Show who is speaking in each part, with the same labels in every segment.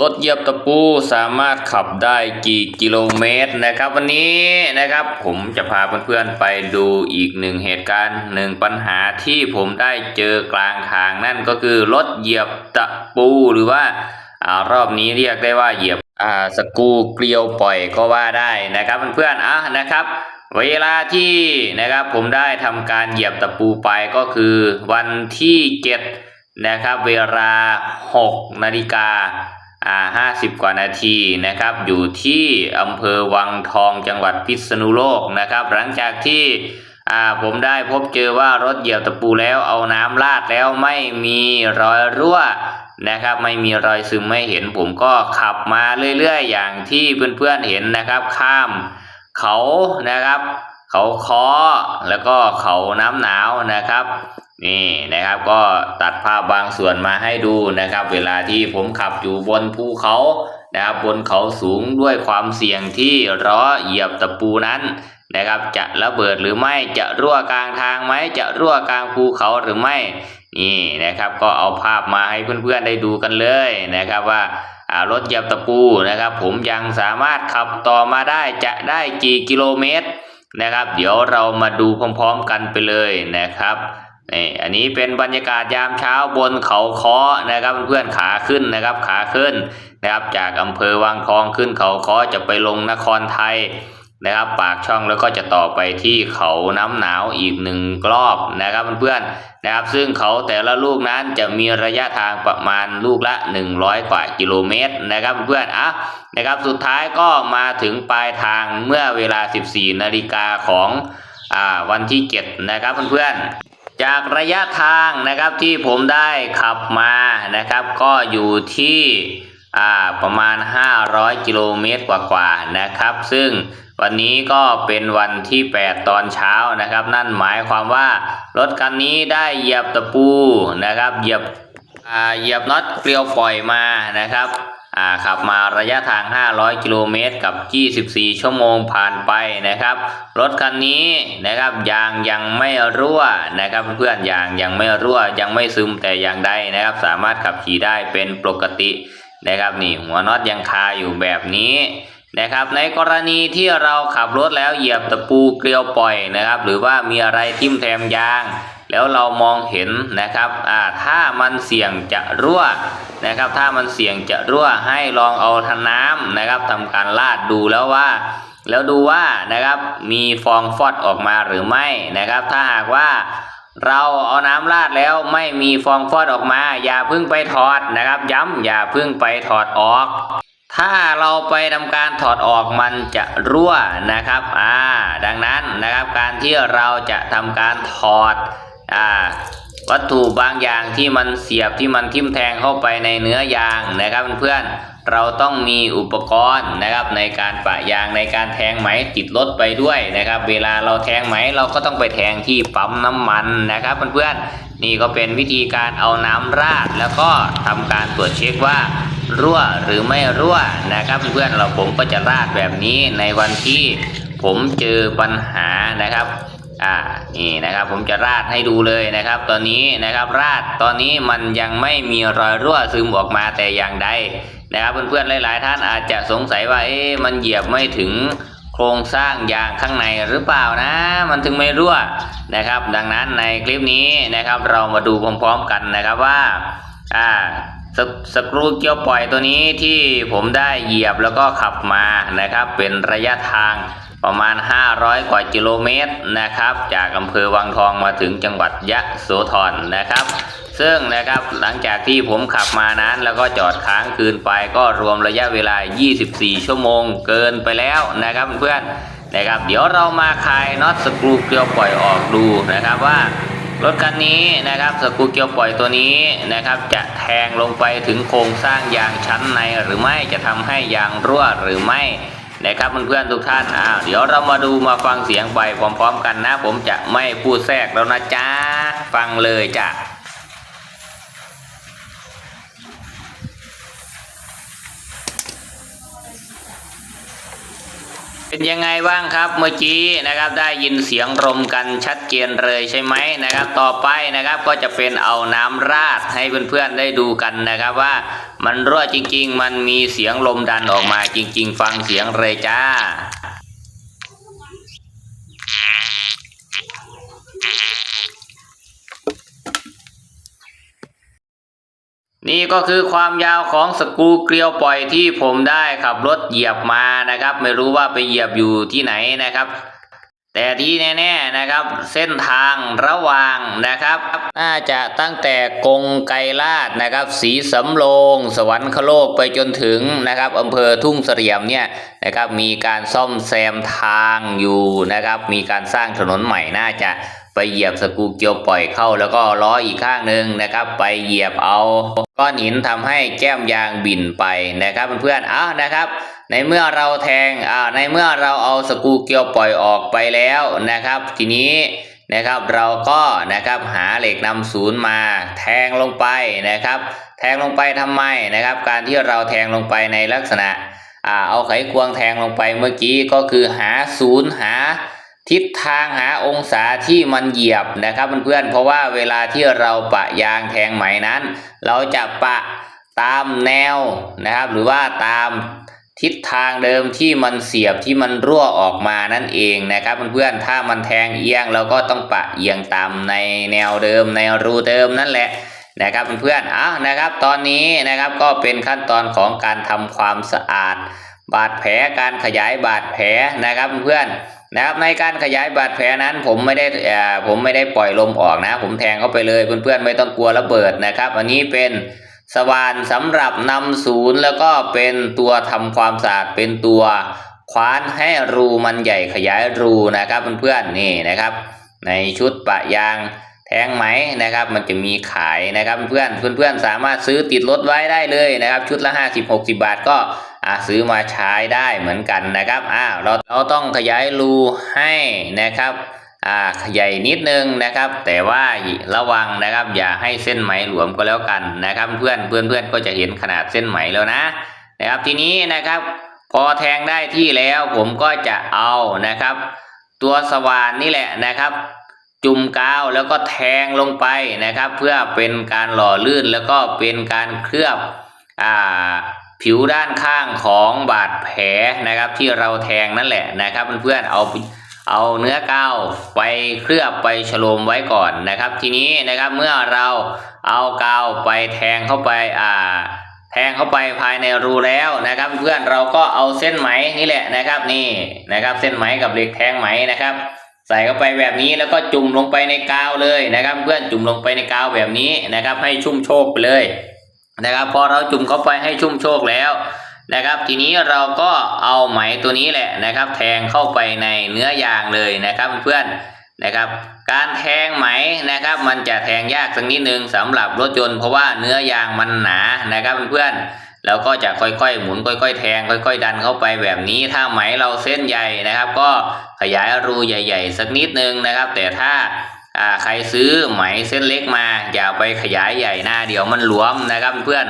Speaker 1: รถเหยียบตะปูสามารถขับได้กี่กิโลเมตรนะครับ วันนี้นะครับผมจะพาเพื่อนๆไปดูอีกหนึ่งเหตุการณ์หนึ่งปัญหาที่ผมได้เจอกลางทางนั่นก็คือรถเหยียบตะปูหรือว่าอารอบนี้เรียกได้ว่าเหยียบอ่าสกูเกลียวปล่อยก็ว่าได้นะครับเพื่อนๆอะนะครับ เวลาที่นะครับผมได้ทำการเหยียบตะปูไปก็คือวันที่เจ็ดนะครับ เวลา 6 นาฬิกา อ่าห้าสิบกว่านาทีนะครับ อยู่ที่อำเภอวังทองจังหวัดพิษณุโลกนะครับ หลังจากที่อ่าผมได้พบเจอว่ารถเหยียบตะปูแล้วเอาน้ำราดแล้วไม่มีรอยรั่วนะครับ ไม่มีรอยซึมไม่เห็นผมก็ขับมาเรื่อยๆ อย่างที่เพื่อนๆเห็นนะครับ ข้ามเขานะครับ เขาคอแล้วก็เขาน้ำหนาวนะครับนี่นะครับก็ตัดภาพบางส่วนมาให้ดูนะครับ เวลาที่ผมขับอยู่บนภูเขานะครับบนเขาสูงด้วยความเสี่ยงที่ล้อเหยียบตะปูนั้นนะครับ จะระเบิดหรือไม่จะรั่วกลางทางไหมจะรั่วกลางภูเขาหรือไม่นี่นะครับ ก็เอาภาพมาให้เพื่อนๆได้ดูกันเลยนะครับว่าอ่ารถเหยียบตะปูนะครับ ผมยังสามารถขับต่อมาได้จะได้กี่กิโลเมตร นะครับ เดี๋ยวเรามาดูพร้อมๆกันไปเลยนะครับนี่อันนี้เป็นบรรยากาศยามเช้าบนเขาคอนะครับเพื่อนๆขาขึ้นนะครับขาขึ้นนะครับจากอำเภอวังทองขึ้นเขาคอจะไปลงนครไทย นะครับปากช่องแล้วก็จะต่อไปที่เขาน้ำหนาวอีกหนึ่งรอบนะครับเพื่อนๆนะครับ ซึ่งเขาแต่ละลูกนั้นจะมีระยะทางประมาณลูกละ 100 กว่ากิโลเมตรนะครับเพื่อนอะนะครับสุดท้ายก็มาถึงปลายทางเมื่อเวลา 14 นาฬิกาของอ่าวันที่ 7 นะครับเพื่อนๆจากระยะทางนะครับที่ผมได้ขับมานะครับ ก็อยู่ที่อ่าประมาณ 500 กิโลเมตรกว่าๆนะครับ ซึ่ง วันนี้ก็เป็นวันที่ 8 ตอนเช้านะครับ นั่นหมายความว่ารถคันนี้ได้เหยียบตะปูนะครับเหยียบอ่าเหยียบน็อตเกลียวปล่อยมานะครับอ่าขับมาระยะทาง 500 กิโลเมตรกับ 24 ชั่วโมงผ่านไปนะครับ รถคันนี้นะครับยางยังไม่รั่วนะครับเพื่อนๆยางยังไม่รั่วยังไม่ซึมแต่อย่างใดนะครับ สามารถขับขี่ได้เป็นปกตินะครับนี่หัวน็อตยังคาอยู่แบบนี้ นะครับ ในกรณีที่เราขับรถแล้วเหยียบตะปูเกลียวปล่อยนะครับ หรือว่ามีอะไรทิ่มแทงยาง แล้วเรามองเห็นนะครับอ่าถ้ามันเสี่ยงจะรั่วนะครับ ถ้ามันเสี่ยงจะรั่วให้ลองเอาทน้ำนะครับทำการลาดดูแล้วว่า แล้วดูว่านะครับมีฟองฟอดออกมาหรือไม่นะครับ ถ้าหากว่าเราเอาน้ำราดแล้วไม่มีฟองฟอดออกมา อย่าเพิ่งไปถอดนะครับ ย้ำอย่าเพิ่งไปถอดออก ถ้าเราไปทำการถอดออกมันจะรั่วนะครับ อ่า ดังนั้นนะครับ การที่เราจะทำการถอด อ่า วัตถุบางอย่างที่มันเสียบที่มันทิ่มแทงเข้าไปในเนื้อยางนะครับเพื่อนๆ เราต้องมีอุปกรณ์นะครับ ในการปะยางในการแทงไหมติดรถไปด้วยนะครับ เวลาเราแทงไหมเราก็ต้องไปแทงที่ปั๊มน้ำมันนะครับเพื่อนๆ นี่ก็เป็นวิธีการเอาน้ำราดแล้วก็ทำการตรวจเช็คว่า รั่วหรือไม่รั่วนะครับ เพื่อนๆเราผมก็จะราดแบบนี้ในวันที่ผมเจอปัญหานะครับอ่านี่นะครับผมจะราดให้ดูเลยนะครับ ตอนนี้นะครับราดตอนนี้มันยังไม่มีรอยรั่วซึมออกมาแต่อย่างใดนะครับเพื่อนๆหลาย ๆ ท่านอาจจะสงสัยว่าเอ๊ะมันเหยียบไม่ถึงโครงสร้างยางข้างในหรือเปล่านะ มันถึงไม่รั่วนะครับ ดังนั้นในคลิปนี้นะครับ เรามาดูพร้อมๆกันนะครับว่าอ่า สกสกรูเกียวปล่อยตัวนี้ที่ผมได้เหยียบแล้วก็ขับมานะครับ เป็นระยะทางประมาณ 500 กว่ากิโลเมตรนะครับ จากอำเภอวังทองมาถึงจังหวัดยะโสธรนะครับ ซึ่งนะครับหลังจากที่ผมขับมานั้น แล้วก็จอดค้างคืนไปก็รวมระยะเวลา 24 ชั่วโมงเกินไปแล้วนะครับเพื่อนนะครับ เดี๋ยวเรามาคลายน็อตสกรูเกลียวปล่อยออกดูนะครับว่า รถคันนี้นะครับสกูเกียวปล่อยตัวนี้นะครับ จะแทงลงไปถึงโครงสร้างยางชั้นในหรือไม่จะทำให้ยางรั่วหรือไม่นะครับเพื่อนๆทุกท่านอ้าวเดี๋ยวเรามาดูมาฟังเสียงไปพร้อม ๆ กันนะ ผมจะไม่พูดแทรกแล้วนะจ๊ะฟังเลยจ้ะ เป็นยังไงบ้างครับเมื่อกี้นะครับได้ยินเสียงลมกันชัดเจนเลยใช่ไหมนะครับ ต่อไปนะครับก็จะเป็นเอาน้ำราดให้เพื่อนๆได้ดูกันนะครับว่ามันรั่วจริง ๆ มันมีเสียงลมดันออกมาจริง ๆ ฟังเสียงเลยจ้า นี่ก็คือความยาวของสกูเกลียวปล่อยที่ผมได้ขับรถเหยียบมานะครับ ไม่รู้ว่าไปเหยียบอยู่ที่ไหนนะครับ แต่ที่แน่ๆนะครับ เส้นทางระหว่างนะครับ น่าจะตั้งแต่กงไกรลาดนะครับ สีสำโรง สวรรคโลกไปจนถึงนะครับอำเภอทุ่งเสียมเนี่ยนะครับ มีการซ่อมแซมทางอยู่นะครับ มีการสร้างถนนใหม่น่าจะ ไปเหยียบสกูเกียวปล่อยเข้าแล้วก็ล้ออีกข้างหนึ่งนะครับ ไปเหยียบเอาก้อนหินทำให้แก้มยางบินไปนะครับเพื่อนๆเอานะครับ ในเมื่อเราแทงอ่าในเมื่อเราเอาสกูเกียวปล่อยออกไปแล้วนะครับ ทีนี้นะครับเราก็นะครับหาเหล็กนำศูนย์มาแทงลงไปนะครับ แทงลงไปทำไมนะครับ การที่เราแทงลงไปในลักษณะอ่าเอาไขควงแทงลงไปเมื่อกี้ก็คือหาศูนย์หา ทิศทางหาองศาที่มันเหยียบนะครับเพื่อนๆเพราะว่าเวลาที่เราปะยางแทงไหมนั้น เราจะปะตามแนวนะครับ หรือว่าตามทิศทางเดิมที่มันเสียบที่มันรั่วออกมานั่นเองนะครับเพื่อนๆถ้ามันแทงเอียงเราก็ต้องปะเอียงตามในแนวเดิมในรูเดิมนั่นแหละนะครับเพื่อนๆเอานะครับ ตอนนี้นะครับก็เป็นขั้นตอนของการทำความสะอาด บาดแผลการขยายบาดแผลนะครับเพื่อนๆ นะครับในการขยายบาดแผลนั้นผมไม่ได้ผมไม่ได้ปล่อยลมออกนะ ผมแทงเข้าไปเลยเพื่อนๆไม่ต้องกลัวระเบิดนะครับ อันนี้เป็นสว่านสำหรับนำศูนย์แล้วก็เป็นตัวทำความสะอาดเป็นตัวคว้านให้รูมันใหญ่ขยายรูนะครับเพื่อนๆนี่นะครับ ในชุดปะยางแทงไหมนะครับ มันจะมีขายนะครับเพื่อนเพื่อนๆสามารถซื้อติดรถไว้ได้เลยนะครับ ชุดละ 50 60 บาทก็ อ่าซื้อมาใช้ได้เหมือนกันนะครับอ้าวเราเราต้องขยายรูให้นะครับอ่าใหญ่นิดนึงนะครับ แต่ว่าระวังนะครับ อย่าให้เส้นไหมหลวมก็แล้วกันนะครับ เพื่อนเพื่อนเพื่อนก็จะเห็นขนาดเส้นไหมแล้วนะนะครับทีนี้นะครับ พอแทงได้ที่แล้วผมก็จะเอานะครับ ตัวสว่านนี่แหละนะครับ จุ่มกาวแล้วก็แทงลงไปนะครับ เพื่อเป็นการหล่อลื่นแล้วก็เป็นการเคลือบอ่า ผิวด้านข้างของบาดแผลนะครับ ที่เราแทงนั่นแหละนะครับเพื่อนๆเอาเอาเนื้อกาวไปเคลือบไปฉโลมไว้ก่อนนะครับ ทีนี้นะครับเมื่อเราเอากาวไปแทงเข้าไปอ่าแทงเข้าไปภายในรูแล้วนะครับ เพื่อนเราก็เอาเส้นไหมนี่แหละนะครับ นี่นะครับเส้นไหมกับเหล็กแทงไหมนะครับ ใส่เข้าไปแบบนี้แล้วก็จุ่มลงไปในกาวเลยนะครับ เพื่อนจุ่มลงไปในกาวแบบนี้นะครับ ให้ชุ่มโชกไปเลย นะครับพอเราจุ่มเข้าไปให้ชุ่มโชกแล้วนะครับ ทีนี้เราก็เอาไหมตัวนี้แหละนะครับ แทงเข้าไปในเนื้อยางเลยนะครับเพื่อนนะครับ การแทงไหมนะครับ มันจะแทงยากสักนิดนึงสำหรับรถยนต์เพราะว่าเนื้อยางมันหนานะครับเพื่อนแล้วก็จะค่อยๆ หมุนค่อย ๆ แทงค่อย ๆ ดันเข้าไปแบบนี้ถ้าไหมเราเส้นใหญ่นะครับ ก็ขยายรูใหญ่ ๆ สักนิดนึงนะครับ แต่ถ้า อ่าใครซื้อไหมเส้นเล็กมา อย่าไปขยายใหญ่หน้าเดี๋ยวมันหลวมนะครับเพื่อน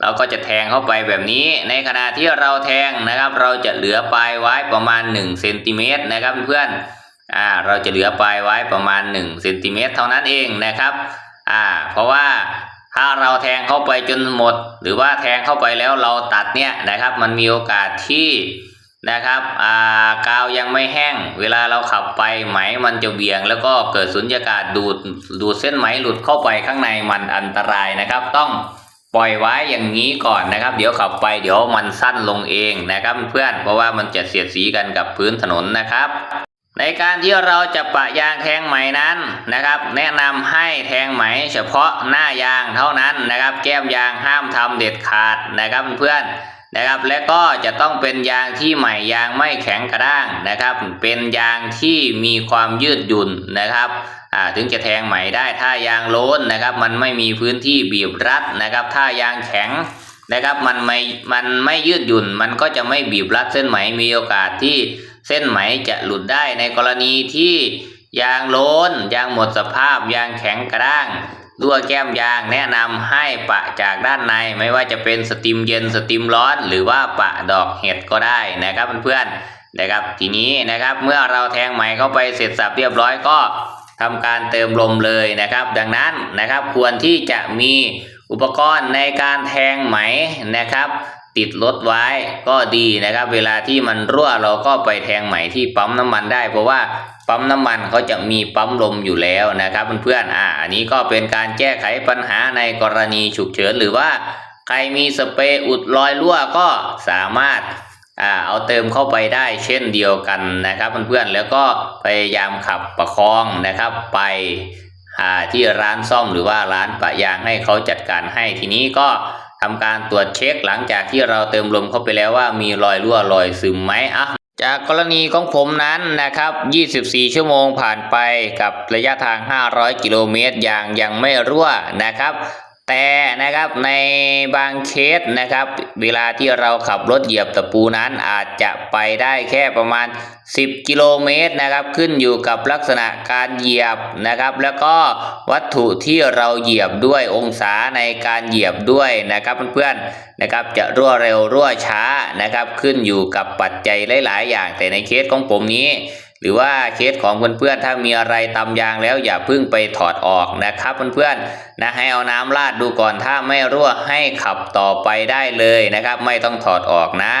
Speaker 1: เราก็จะแทงเข้าไปแบบนี้ ในขณะที่เราแทงนะครับ เราจะเหลือปลายไว้ประมาณ1เซนติเมตรนะครับเพื่อนอ่าเราจะเหลือปลายไว้ประมาณ1เซนติเมตรเท่านั้นเองนะครับอ่าเพราะว่าถ้าเราแทงเข้าไปจนหมด หรือว่าแทงเข้าไปแล้วเราตัดเนี่ยนะครับ มันมีโอกาสที่ นะครับอ่ากาวยังไม่แห้ง เวลาเราขับไปไหมมันจะเบี่ยง แล้วก็เกิดสุญญากาศดูดดูดเส้นไหมหลุดเข้าไปข้างในมันอันตรายนะครับ ต้องปล่อยไว้อย่างนี้ก่อนนะครับ เดี๋ยวขับไปเดี๋ยวมันสั้นลงเองนะครับ เพื่อนเพราะว่ามันจะเสียดสีกันกับพื้นถนนนะครับในการที่เราจะปะยางแทงไหมนั้นนะครับ แนะนำให้แทงไหมเฉพาะหน้ายางเท่านั้นนะครับ แก้มยางห้ามทำเด็ดขาดนะครับเพื่อน นะครับ และก็จะต้องเป็นยางที่ใหม่ยางไม่แข็งกระด้างนะครับ เป็นยางที่มีความยืดหยุ่นนะครับถึงจะแทงไหมได้ถ้ายางโล้นนะครับ มันไม่มีพื้นที่บีบรัดนะครับ ถ้ายางแข็งนะครับมันไม่มันไม่ยืดหยุ่น มันก็จะไม่บีบรัดเส้นไหมมีโอกาสที่เส้นไหมจะหลุดได้ในกรณีที่ยางโล้นยางหมดสภาพยางแข็งกระด้าง รั่วแก้มยางแนะนำให้ปะจากด้านในไม่ว่าจะเป็นสตรีมเย็นสตรีมร้อน หรือว่าปะดอกเห็ดก็ได้นะครับเพื่อนๆนะครับทีนี้นะครับเมื่อเราแทงไหมเข้าไปเสร็จสับเรียบร้อยก็ทำการเติมลมเลยนะครับ ดังนั้นนะครับควรที่จะมีอุปกรณ์ในการแทงไหมนะครับ ติดรถไว้ก็ดีนะครับ เวลาที่มันรั่วเราก็ไปแทงไหมที่ปั๊มน้ำมันได้ เพราะว่า ปั๊มน้ำมันเขาจะมีปั๊มลมอยู่แล้วนะครับเพื่อนๆอ่าอันนี้ก็เป็นการแก้ไขปัญหาในกรณีฉุกเฉินหรือว่าใครมีสเปรย์อุดรอยรั่วก็สามารถอ่าเอาเติมเข้าไปได้เช่นเดียวกันนะครับเพื่อนๆแล้วก็พยายามขับประคองนะครับไปหาที่ร้านซ่อมหรือว่าร้านปะยางให้เขาจัดการให้ทีนี้ก็ทำการตรวจเช็คหลังจากที่เราเติมลมเข้าไปแล้วว่ามีรอยรั่วรอยซึมไหมอะ จากกรณีของผมนั้นนะครับ 24 ชั่วโมงผ่านไปกับระยะทาง 500 กิโลเมตรอย่างยังไม่รั่วนะครับ แต่นะครับในบางเคสนะครับ เวลาที่เราขับรถเหยียบตะปูนั้นอาจจะไปได้แค่ประมาณ 10 กิโลเมตรนะครับ ขึ้นอยู่กับลักษณะการเหยียบนะครับ แล้วก็วัตถุที่เราเหยียบด้วยองศาในการเหยียบด้วยนะครับเพื่อนๆนะครับจะรั่วเร็วรั่วช้านะครับ ขึ้นอยู่กับปัจจัยหลาย ๆ อย่างแต่ในเคสของผมนี้ หรือว่าเคสของเพื่อนๆถ้ามีอะไรตำยางแล้วอย่าเพิ่งไปถอดออกนะครับเพื่อนๆนะให้เอาน้ำราดดูก่อนถ้าไม่รั่วให้ขับต่อไปได้เลยนะครับ ไม่ต้องถอดออกนะ